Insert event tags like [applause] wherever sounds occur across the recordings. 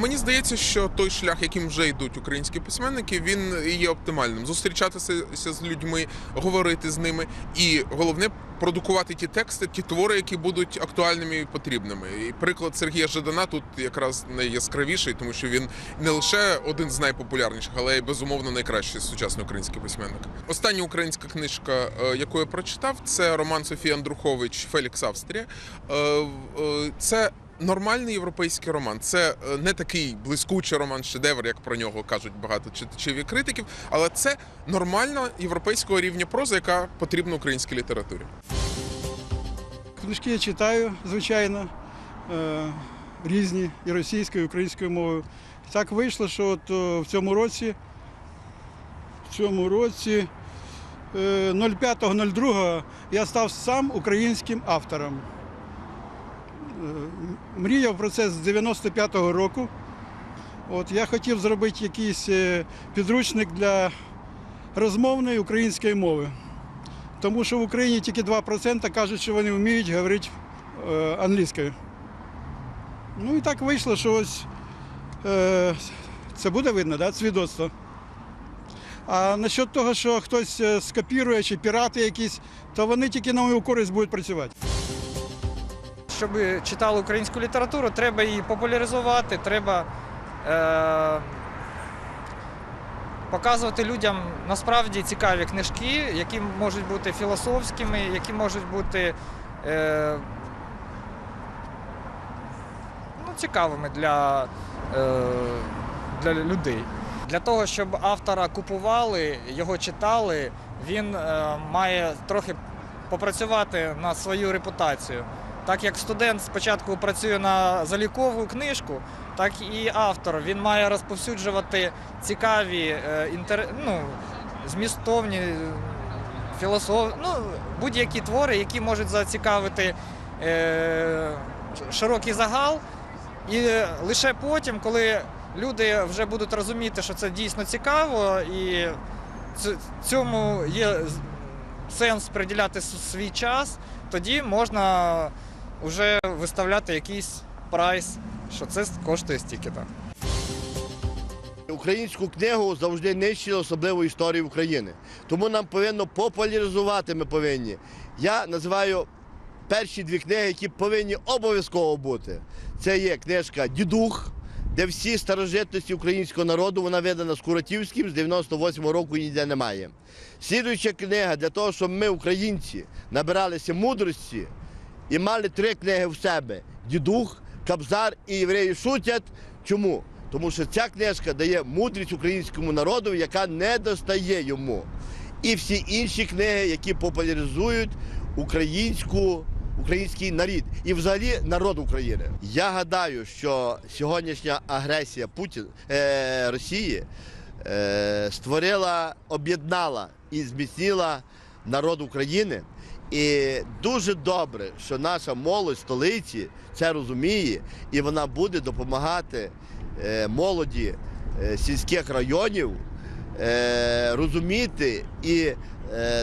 Мені здається, що той шлях, яким вже йдуть українські письменники, він є оптимальним. Зустрічатися з людьми, говорити з ними, і головне продукувати ті тексти, ті твори, які будуть актуальними і потрібними. І приклад Сергія Жадана тут якраз найяскравіший, тому що він не лише один з найпопулярніших, але й безумовно найкращий сучасний український письменник. Остання українська книжка, е, яку я прочитав, це роман Софії Андрухович Фелікс Австрія. Е, е, Це нормальний європейський роман. Це е, не такий блискучий роман шедевр, як про нього кажуть багато читачів і критиків, але це нормальна європейського рівня проза, яка потрібна українській літературі. Книжки я читаю, звичайно, е, різні і російською, і українською мовою. Так вийшло, що от е, в цьому році, в цьому році е, 05.02 я став сам українським автором. Е, Мріяв про це з 95-го року. От я хотів зробити якийсь е, підручник для розмовної української мови. Тому що в Україні тільки 2% кажуть, що вони вміють говорити е, англійською. Ну і так вийшло, що ось е, це буде видно, да, свідоцтво. А насчет того, що хтось скопірує чи пірати якісь, то вони тільки на мою користь будуть працювати. Щоб читали українську літературу, треба її популяризувати, треба е, показувати людям насправді цікаві книжки, які можуть бути філософськими, які можуть бути е, ну, цікавими для, е, для людей. Для того, щоб автора купували, його читали, він е, має трохи попрацювати на свою репутацію. Так як студент спочатку працює на залікову книжку, так і автор. Він має розповсюджувати цікаві е, інтер... ну, змістовні е, філософ... ну, будь-які твори, які можуть зацікавити е... широкий загал. І лише потім, коли люди вже будуть розуміти, що це дійсно цікаво, і цьому є сенс приділяти свій час, тоді можна вже виставляти якийсь прайс, що це коштує стільки-то. Українську книгу завжди нищили особливо історію України. Тому нам повинно популяризувати. Ми повинні. Я називаю перші дві книги, які повинні обов'язково бути. Це є книжка Дідух, де всі старожитності українського народу вона видана з Куратівським з 98-го року ніде немає. Слідуюча книга для того, щоб ми, українці, набиралися мудрості і мали три книги в себе: Дідух, Кабзар і Євреї шутять. Чому? Тому що ця книжка дає мудрість українському народу, яка не достає йому. І всі інші книги, які популяризують українську, український народ і взагалі народ України. Я гадаю, що сьогоднішня агресія Путін, е, Росії е, створила, об'єднала і зміцнила народ України. І дуже добре, що наша молодь столиці це розуміє, і вона буде допомагати е, молоді е, сільських районів е, розуміти і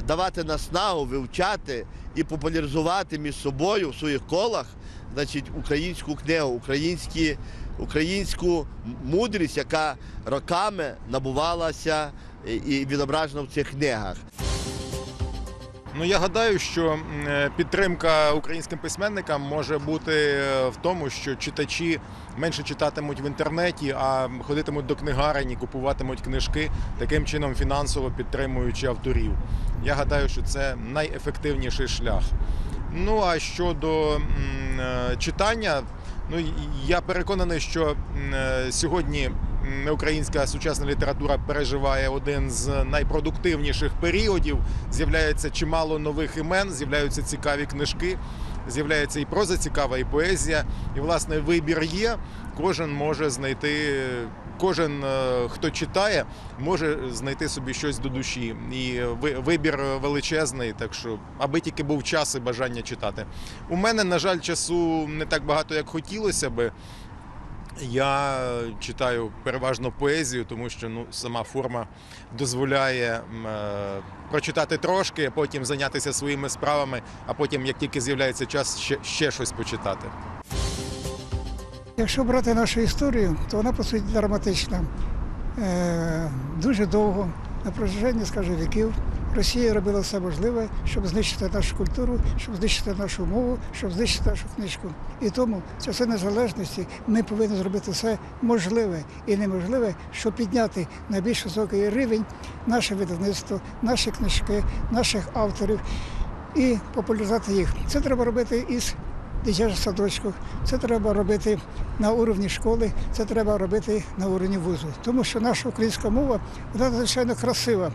давати наснагу, вивчати і популяризувати між собою в своїх колах значить, українську книгу, українські, українську мудрість, яка роками набувалася і відображена в цих книгах. Ну я гадаю, що е, підтримка українським письменникам може бути е, в тому, що читачі менше читатимуть в інтернеті, а ходитимуть до книгарень і купуватимуть книжки, таким чином фінансово підтримуючи авторів. Я гадаю, що це найефективніший шлях. Ну а щодо е, читання, ну я переконаний, що сьогодні українська сучасна література переживає один з найпродуктивніших періодів. З'являється чимало нових імен, з'являються цікаві книжки, з'являється і проза цікава, і поезія. І власне вибір є. Кожен може знайти. Кожен, е, хто читає, може знайти собі щось до душі. І вибір величезний, так що аби тільки був час і бажання читати. У мене, на жаль, часу не так багато, як хотілося би. Я читаю переважно поезію, тому що ну, сама форма дозволяє е, прочитати трошки, потім зайнятися своїми справами, а потім, як тільки з'являється час, ще, ще щось почитати. Якщо брати нашу історію, то вона по суті драматична. Е, дуже довго, на протяженні, скажімо, віків, Росія робила все можливе, щоб знищити нашу культуру, щоб знищити нашу мову, щоб знищити нашу книжку. І тому в часи незалежності ми повинні зробити все можливе і неможливе, щоб підняти на більш високий рівень наше видавництво, наші книжки, наших авторів і популяризувати їх. Це треба робити із дитячих садочках, це треба робити на уровні школи, це треба робити на уровні вузу. Тому що наша українська мова вона надзвичайно красива.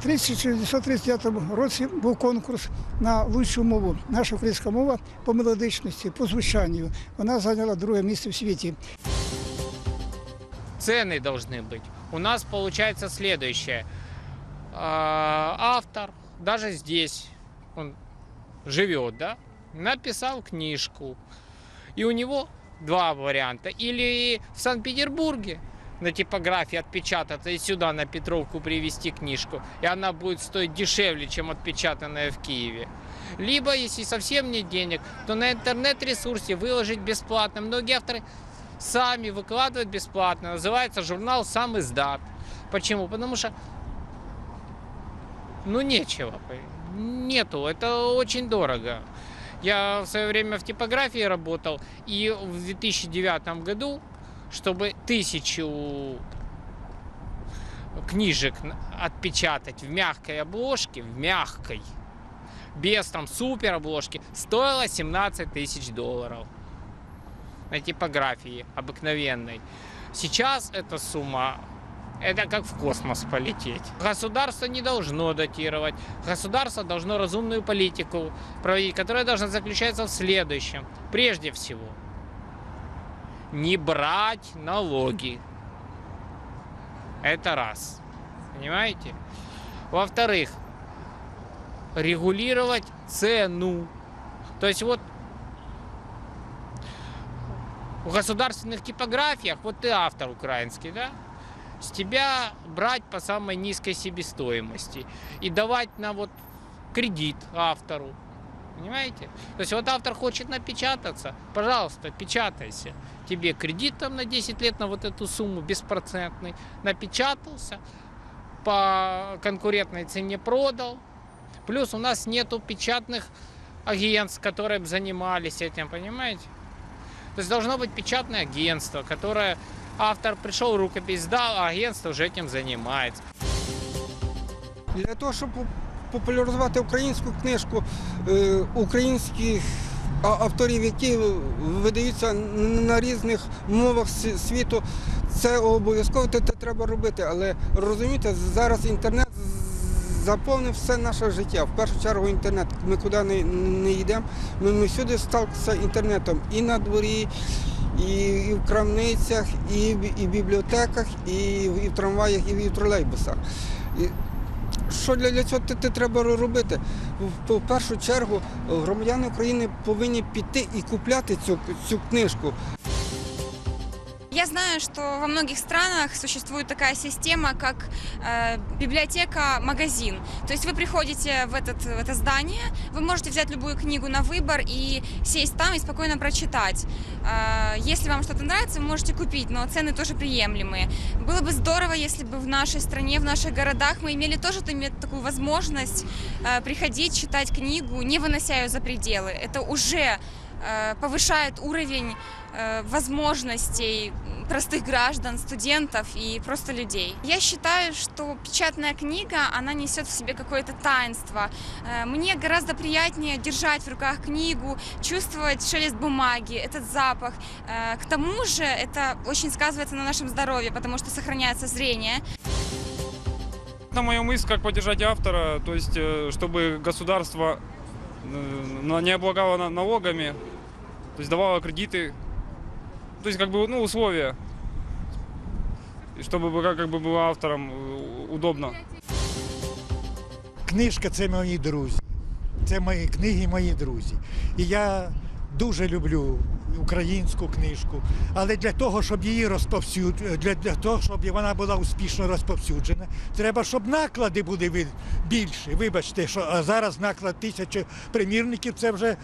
В 1939 році був конкурс на лучшу мову. Наша українська мова по мелодичності, по звучанню. Вона зайняла друге місце в світі. цены должны быть. У нас получается следующее. А, Автор, даже здесь, он живет, да, написал книжку. И у него два варианта. Или в Санкт-Петербурге на типографии отпечататься и сюда на Петровку привезти книжку. И она будет стоить дешевле, чем отпечатанная в Киеве. Либо, если совсем нет денег, то на интернет-ресурсе выложить бесплатно. Многие авторы сами выкладывают бесплатно. Называется журнал «Сам издат». Почему? Потому что ну нечего. Нету. Это очень дорого. Я в свое время в типографии работал, и в 2009 году, чтобы тысячу книжек отпечатать в мягкой обложке, в мягкой, без там супер обложки, стоило 17 тысяч долларов на типографии обыкновенной. Сейчас эта сумма это как в космос полететь. Государство не должно датировать. Государство должно разумную политику проводить, которая должна заключаться в следующем. Прежде всего, не брать налоги. Это раз. Понимаете? Во-вторых, регулировать цену. То есть вот в государственных типографиях, вот ты автор украинский, да? С тебя брать по самой низкой себестоимости и давать на вот кредит автору. Понимаете? То есть вот автор хочет напечататься, пожалуйста, печатайся. Тебе кредит там на 10 лет на вот эту сумму беспроцентный. Напечатался, по конкурентной цене продал. Плюс у нас нету печатных агентств, которые бы занимались этим, понимаете? То есть должно быть печатное агентство, которое автор пришел, рукопись сдал, а агентство уже этим занимается. Для того, щоб поп- популяризувати українську книжку, е, українських авторів, які видаються на різних мовах світу, це обов'язково те треба робити. Але розумієте, зараз інтернет заповнив все наше життя. В першу чергу інтернет. Ми куди не, не йдемо, ми, ми всюди сталкиваємося інтернетом і на дворі. І, в крамницях, і, в- і бібліотеках, і, в- і в трамваях, і в, і в тролейбусах. І що для, цього ти, ти треба робити? В, в першу чергу громадяни України повинні піти і купляти цю, цю книжку. Я знаю, что во многих странах существует такая система, как э, библиотека-магазин. То есть вы приходите в, этот, в это здание, вы можете взять любую книгу на выбор и сесть там и спокойно прочитать. Э, если вам что-то нравится, вы можете купить, но цены тоже приемлемые. Было бы здорово, если бы в нашей стране, в наших городах мы имели тоже иметь такую возможность э, приходить, читать книгу, не вынося ее за пределы. Это уже э, повышает уровень э, возможностей простых граждан, студентов и просто людей. Я считаю, что печатная книга, она несет в себе какое-то таинство. Э, Мне гораздо приятнее держать в руках книгу, чувствовать шелест бумаги, этот запах. Э, К тому же это очень сказывается на нашем здоровье, потому что сохраняется зрение. На мою мысль, как поддержать автора, то есть, э, чтобы государство э, не облагало на- налогами, то есть давало кредиты, то есть как бы ну, условия, и чтобы было- как бы было авторам э, удобно. Книжка це мої друзі. Це мої книги, мої друзі. І я дуже люблю українську книжку. Але для того, щоб її розповсюджувати, для, для того, щоб вона була успішно розповсюджена, треба, щоб наклади були ви- більші. Вибачте, що зараз наклад тисячі примірників це вже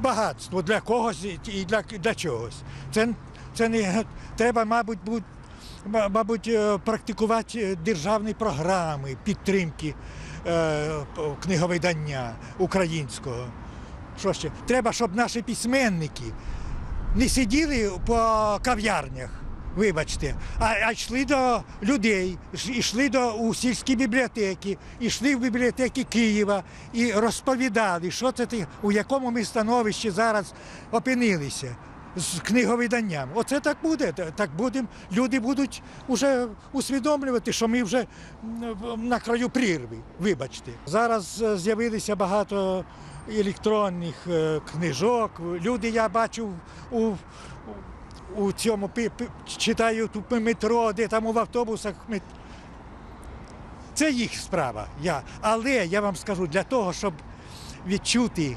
багатство для когось і для, для чогось. Це Це не треба, мабуть, будь, мабуть, е, практикувати державні програми підтримки е, книговидання українського. Що ще? Треба, щоб наші письменники не сиділи по кав'ярнях, вибачте, а, а йшли до людей, йшли до у сільські бібліотеки, йшли в бібліотеки Києва і розповідали, що це у якому ми становищі зараз опинилися з книговиданням. Оце так буде. Так будемо. Люди будуть вже усвідомлювати, що ми вже на краю прірви. Вибачте. Зараз е, з'явилися багато електронних е, книжок. Люди я бачу у, у цьому пи- пи- читаю тут по метро, де там в автобусах. Це їх справа. Я. Але я вам скажу, для того, щоб відчути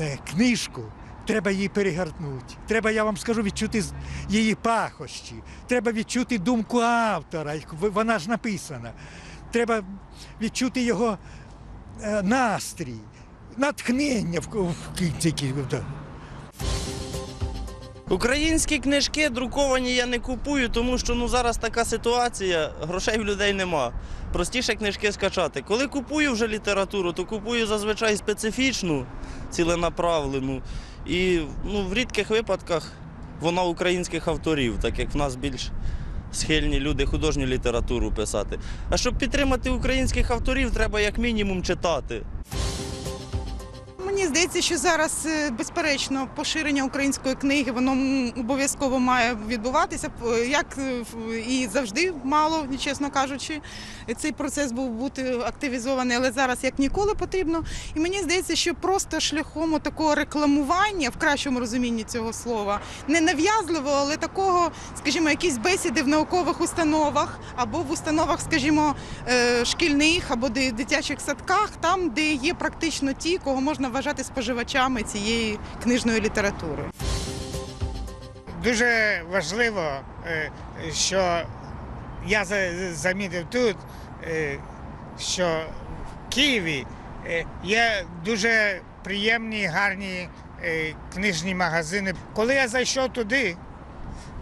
е, книжку, треба її перегорнути. Треба, я вам скажу, відчути її пахощі. Треба відчути думку автора, вона ж написана. Треба відчути його е, настрій, натхнення в, кінці. кін- Українські книжки друковані я не купую, тому що ну зараз така ситуація, грошей в людей нема. Простіше книжки скачати. Коли купую вже літературу, то купую зазвичай специфічну, ціленаправлену. І ну, в рідких випадках вона українських авторів, так як в нас більш схильні люди художню літературу писати. А щоб підтримати українських авторів, треба як мінімум читати. Мені здається, що зараз е, безперечно поширення української книги воно обов'язково має відбуватися, як е, і завжди мало, чесно кажучи, цей процес був бути активізований, але зараз як ніколи потрібно. І мені здається, що просто шляхом такого рекламування в кращому розумінні цього слова, не нав'язливо, але такого, скажімо, якісь бесіди в наукових установах або в установах, скажімо, е, шкільних або ди- дитячих садках, там, де є практично ті, кого можна вважати споживачами цієї книжної літератури. Дуже важливо, е, що я замітив тут, е, що в Києві е, є дуже приємні, гарні книжні магазини. Коли я зайшов туди,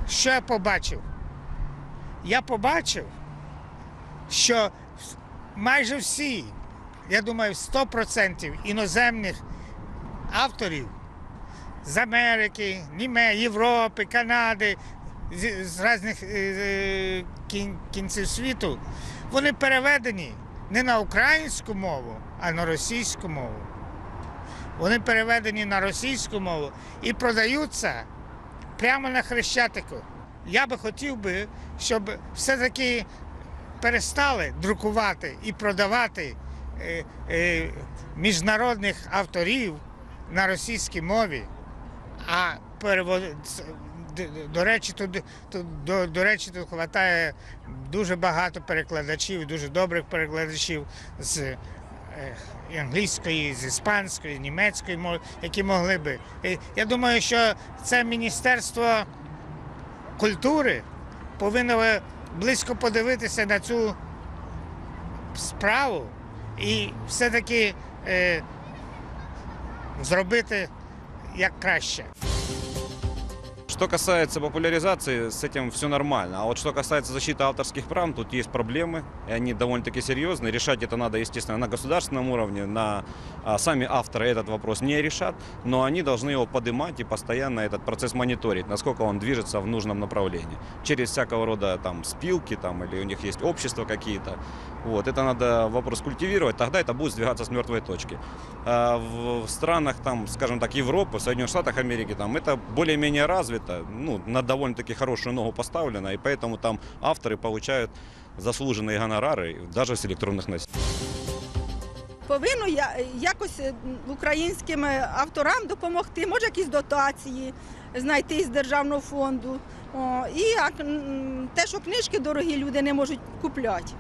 що я побачив? Я побачив, що майже всі, я думаю, 100% іноземних авторів з Америки, Німе, Європи, Канади, з, з різних е, е, кін- кінців світу, вони переведені не на українську мову, а на російську мову. Вони переведені на російську мову і продаються прямо на хрещатику. Я би хотів би, щоб все-таки перестали друкувати і продавати е, е, міжнародних авторів на російській мові. А перевод... до речі, тут, до, до речі, тут вистачає дуже багато перекладачів, дуже добрих перекладачів з е, англійської, з іспанської, німецької мови, які могли би. Я думаю, що це Міністерство культури повинно близько подивитися на цю справу і все-таки е, зробити як краще. Что касается популяризации, с этим все нормально. А вот что касается защиты авторских прав, тут есть проблемы, и они довольно-таки серьезные. Решать это надо, естественно, на государственном уровне. На а, сами авторы этот вопрос не решат, но они должны его поднимать и постоянно этот процесс мониторить, насколько он движется в нужном направлении. Через всякого рода там спилки там, или у них есть общества какие-то. Вот, это надо вопрос культивировать, тогда это будет сдвигаться с мертвой точки. А в, странах, там, скажем так, Европы, Соединенных Штатах Америки, там это более-менее развито, ну, на довольно-таки хорошую ногу поставлено, и поэтому там авторы получают заслуженные гонорары даже с электронных носителей. Повинно я- якось е, українським е, авторам допомогти, може якісь дотації знайти з державного фонду. О, і як, м, те, що книжки дорогі люди не можуть купляти.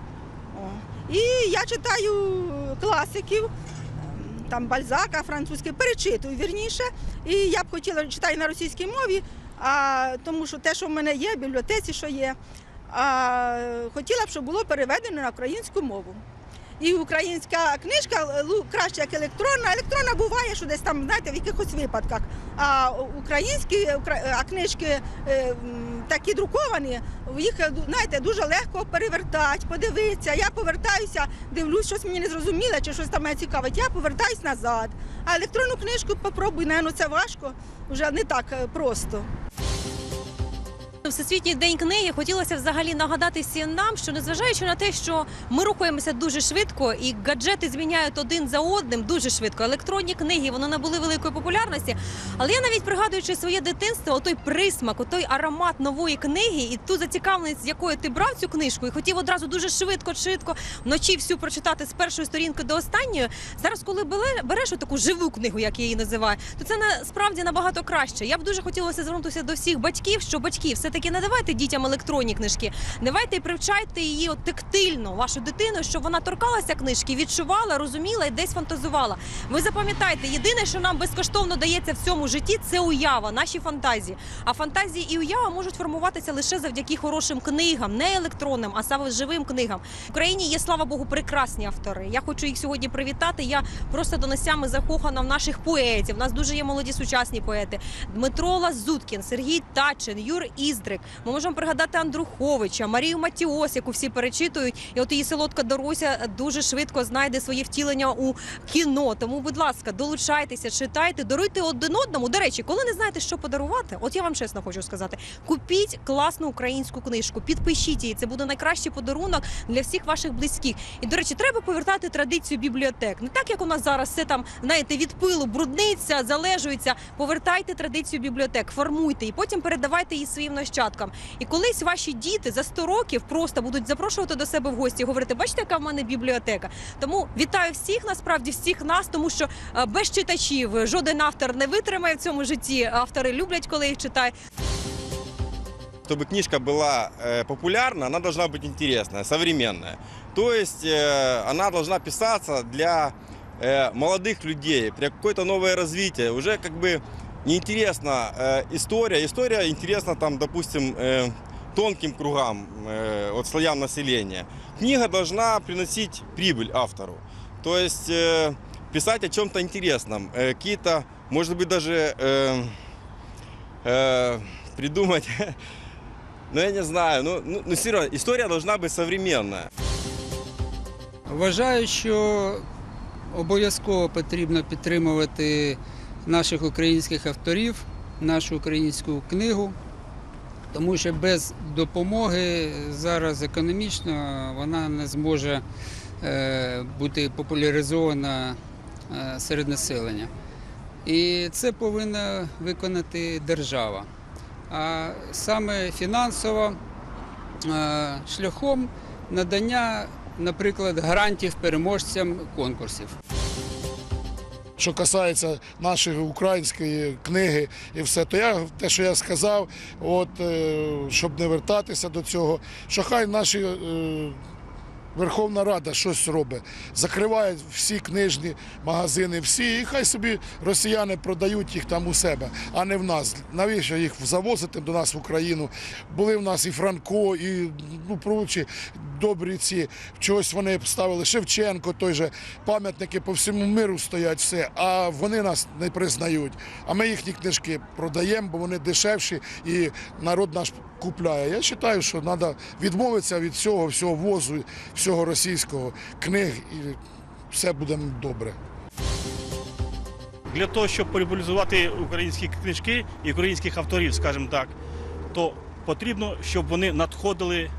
О. І я читаю класиків, ем, там Бальзака, французький, перечитую вірніше. І я б хотіла читати на російській мові, а, тому що те, що в мене є, в бібліотеці, що є, а, хотіла б, щоб було переведено на українську мову. І українська книжка краще, як електронна. Електронна буває, що десь там, знаєте, в якихось випадках. А українські а книжки е, такі друковані, їх знаєте, дуже легко перевертати, подивитися. Я повертаюся, дивлюсь, щось мені не зрозуміло, чи щось там мене цікавить. Я повертаюсь назад. А електронну книжку попробуй, напевно, це важко, вже не так е, просто. Всесвітній день книги хотілося взагалі нагадати всім нам, що незважаючи на те, що ми рухаємося дуже швидко, і гаджети зміняють один за одним дуже швидко. Електронні книги вони набули великої популярності. Але я навіть пригадуючи своє дитинство, отой присмак, отой аромат нової книги, і ту зацікавленість, з якою ти брав цю книжку, і хотів одразу дуже швидко, швидко вночі всю прочитати з першої сторінки до останньої. Зараз, коли бере- береш таку живу книгу, як я її називаю, то це насправді набагато краще. Я б дуже хотілося звернутися до всіх батьків, що батьки все таки не давайте дітям електронні книжки, давайте привчайте її от тактильно, вашу дитину, щоб вона торкалася книжки, відчувала, розуміла і десь фантазувала. Ви запам'ятайте, єдине, що нам безкоштовно дається в цьому житті, це уява, наші фантазії. А фантазії і уява можуть формуватися лише завдяки хорошим книгам, не електронним, а саме живим книгам. В Україні є, слава Богу, прекрасні автори. Я хочу їх сьогодні привітати. Я просто до носями закохана в наших поетів. У нас дуже є молоді сучасні поети. Дмитро Лазуткін, Сергій Тачин, Юр Іздрик. Ми можемо пригадати Андруховича, Марію Матіос, яку всі перечитують. І от її солодка Доруся дуже швидко знайде своє втілення у кіно. Тому, будь ласка, долучайтеся, читайте, даруйте один одному. До речі, коли не знаєте, що подарувати, от я вам чесно хочу сказати: купіть класну українську книжку, підпишіть її. Це буде найкращий подарунок для всіх ваших близьких. І до речі, треба повертати традицію бібліотек. Не так, як у нас зараз все там, знаєте, від пилу брудниться, залежується. Повертайте традицію бібліотек, формуйте і потім передавайте її своїм нащадкам І колись ваші діти за 100 років просто будуть запрошувати до себе в гості і говорити, бачите, яка в мене бібліотека. Тому вітаю всіх, насправді всіх нас, тому що е, без читачів жоден автор не витримає в цьому житті. Автори люблять, коли їх читають. Чтобы книжка была э, популярна, она должна быть интересная, современная. То есть э, она должна писаться для э, молодых людей, для какое-то новое развитие. Уже как бы неинтересна э, история. История интересна там, допустим, э, тонким кругам, э, от слоям населения. Книга должна приносить прибыль автору. То есть э, писать о чем-то интересном. Э, какие-то, может быть, даже э, э, придумать [laughs] Ну, я не знаю. Ну, ну, ну серьезно, история должна быть современная. Вважаю, що обов'язково потрібно підтримувати наших українських авторів, нашу українську книгу, тому що без допомоги зараз економічно вона не зможе е, бути популяризована е, серед населення. І це повинна виконати держава. А саме фінансово е, шляхом надання, наприклад, грантів переможцям конкурсів. Що касається нашої української книги і все, то я те, що я сказав, от е, щоб не вертатися до цього, що хай наші. Верховна Рада щось робить, закриває всі книжні магазини, всі, і хай собі росіяни продають їх там у себе, а не в нас. Навіщо їх завозити до нас в Україну? Були в нас і Франко, і ну, прочі добрі ці. Чогось вони ставили Шевченко, той же пам'ятники по всьому миру стоять все, а вони нас не признають. А ми їхні книжки продаємо, бо вони дешевші і народ наш купляє. Я вважаю, що треба відмовитися від цього всього возу, всього російського книг, і все буде добре. Для того, щоб популяризувати українські книжки і українських авторів, скажімо так, то потрібно, щоб вони надходили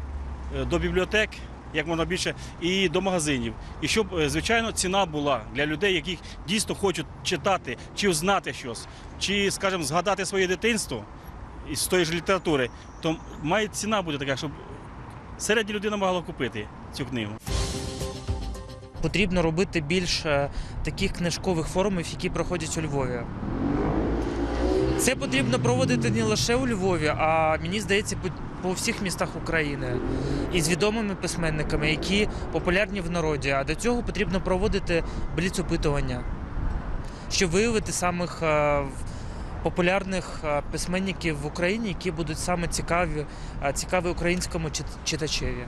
е, до бібліотек як можна більше і до магазинів. І щоб, е, звичайно, ціна була для людей, які дійсно хочуть читати чи знати щось, чи, скажімо, згадати своє дитинство із тої ж літератури, то має ціна бути така, щоб середня людина могла купити цю книгу. Потрібно робити більше таких книжкових форумів, які проходять у Львові. Це потрібно проводити не лише у Львові, а мені здається, по- всіх містах України і з відомими письменниками, які популярні в народі. А до цього потрібно проводити бліц-опитування, щоб виявити самих е, популярних е, письменників в Україні, які будуть саме цікаві, е, цікаві українському читачеві.